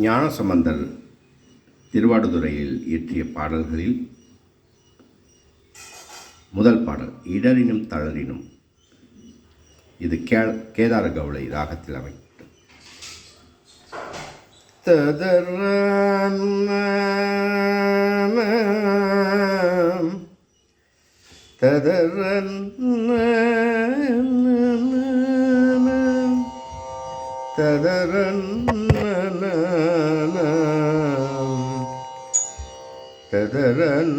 ஞானசம்பந்தர் திருவாடுதுறையில் இயற்றிய பாடல்களில் முதல் பாடல் இடரினும் தளரினும் இது கே கேதார கவுளை ராகத்தில் அமைக்கப்பட்டது. ததரன் ததரன் ததரன் ததரன்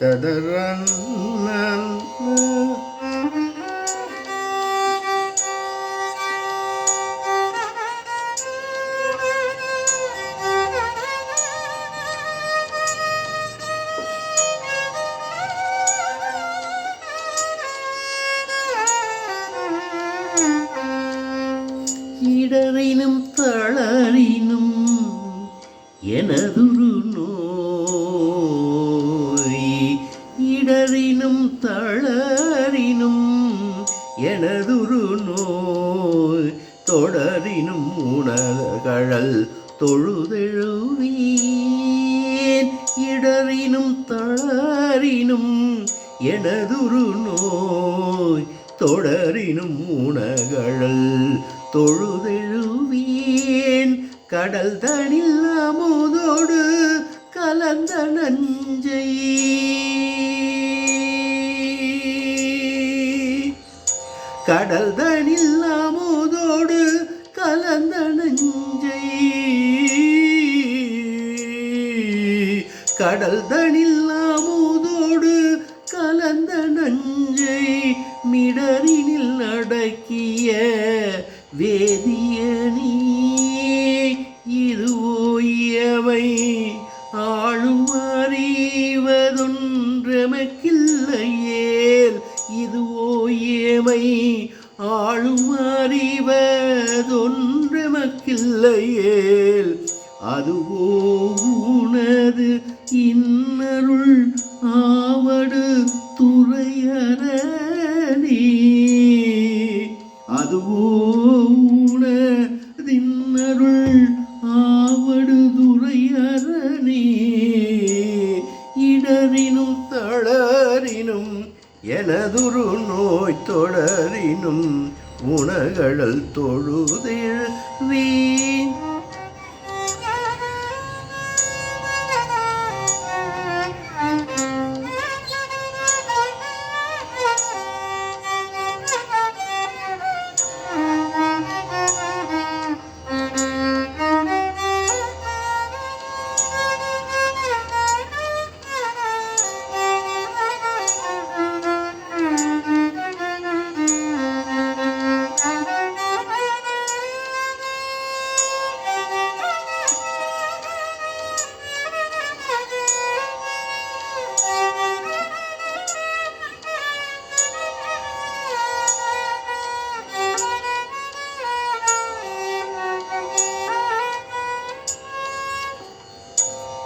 ததரன் இடரினும் தளரினும் எனதுரு நோய். இடரினும் தளரினும் எனதுரு நோய். தொடரினும் உணகழல் தொழுதெழுவீன் இடரினும் தளரினும் எனதுரு நோய். தொடரினும் உணகழல் தொழுதெழுவேன் கடல் தனில் அமுதோடு கலந்த நஞ்சை கடல் தனில் அமுதோடு கலந்த நஞ்சை கடல் தனில் அமுதோடு கலந்த நஞ்சை இல்லையேல் இதுவோ ஏமை ஆளும் அறிவதொன்றமக்கில்லையேல் அதுவோ உனது இன்னருள் ஆவடு துறையரணி அதுவோ உனதின்னருள் ஆவடு துறையரணி இடரினும் தள எனதுரு நோய் தொடரினும் உணகழல் தொழுதில்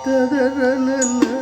da da da da